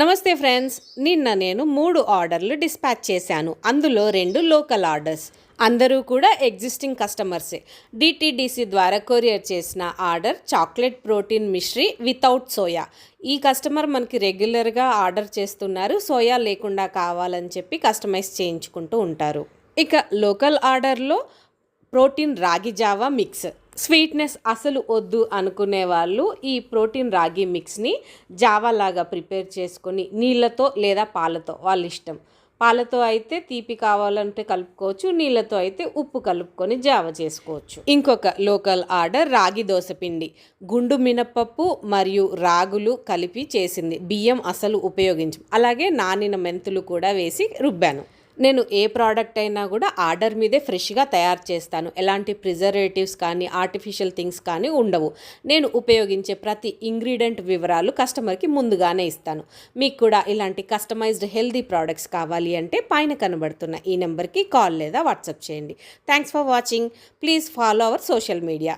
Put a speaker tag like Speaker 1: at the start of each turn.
Speaker 1: నమస్తే ఫ్రెండ్స్ నిన్న నేను మూడు ఆర్డర్లు డిస్పాచ్ చేశాను. అందులో రెండు లోకల్ ఆర్డర్స్. అందరూ కూడా ఎగ్జిస్టింగ్ కస్టమర్సే. డిటీడీసీ ద్వారా కొరియర్ చేసిన order chocolate protein mishri without soya. ఈ కస్టమర్ మనకి రెగ్యులర్గా ఆర్డర్ చేస్తున్నారు. సోయా లేకుండా కావాలని చెప్పి కస్టమైజ్ చేయించుకుంటూ ఉంటారు. ఇక లోకల్ ఆర్డర్లో ప్రోటీన్ రాగి జావా మిక్స్. స్వీట్నెస్ అసలు వద్దు అనుకునే వాళ్ళు ఈ ప్రోటీన్ రాగి మిక్స్ని జావా లాగా ప్రిపేర్ చేసుకొని నీళ్ళతో లేదా పాలతో వాళ్ళ ఇష్టం. పాలతో అయితే తీపి కావాలంటే కలుపుకోవచ్చు నీళ్ళతో అయితే ఉప్పు కలుపుకొని జావ చేసుకోవచ్చు. ఇంకొక లోకల్ ఆర్డర్ రాగి దోశ పిండి. గుండు మినపప్పు మరియు రాగులు కలిపి చేసింది. బియ్యం అసలు ఉపయోగించం. అలాగే నానిన మెంతులు కూడా వేసి రుబ్బాను. నేను ఏ ప్రోడక్ట్ అయినా కూడా ఆర్డర్ మీదే ఫ్రెష్గా తయారు చేస్తాను. ఎలాంటి ప్రిజర్వేటివ్స్ కానీ ఆర్టిఫిషియల్ థింగ్స్ కానీ ఉండవు. నేను ఉపయోగించే ప్రతి ఇంగ్రీడియంట్ వివరాలు కస్టమర్కి ముందుగానే ఇస్తాను. మీకు కూడా ఇలాంటి కస్టమైజ్డ్ హెల్దీ ప్రోడక్ట్స్ కావాలి అంటే పైన కనబడుతున్న ఈ నెంబర్కి కాల్ లేదా వాట్సాప్ చేయండి. Thanks for watching please follow our social media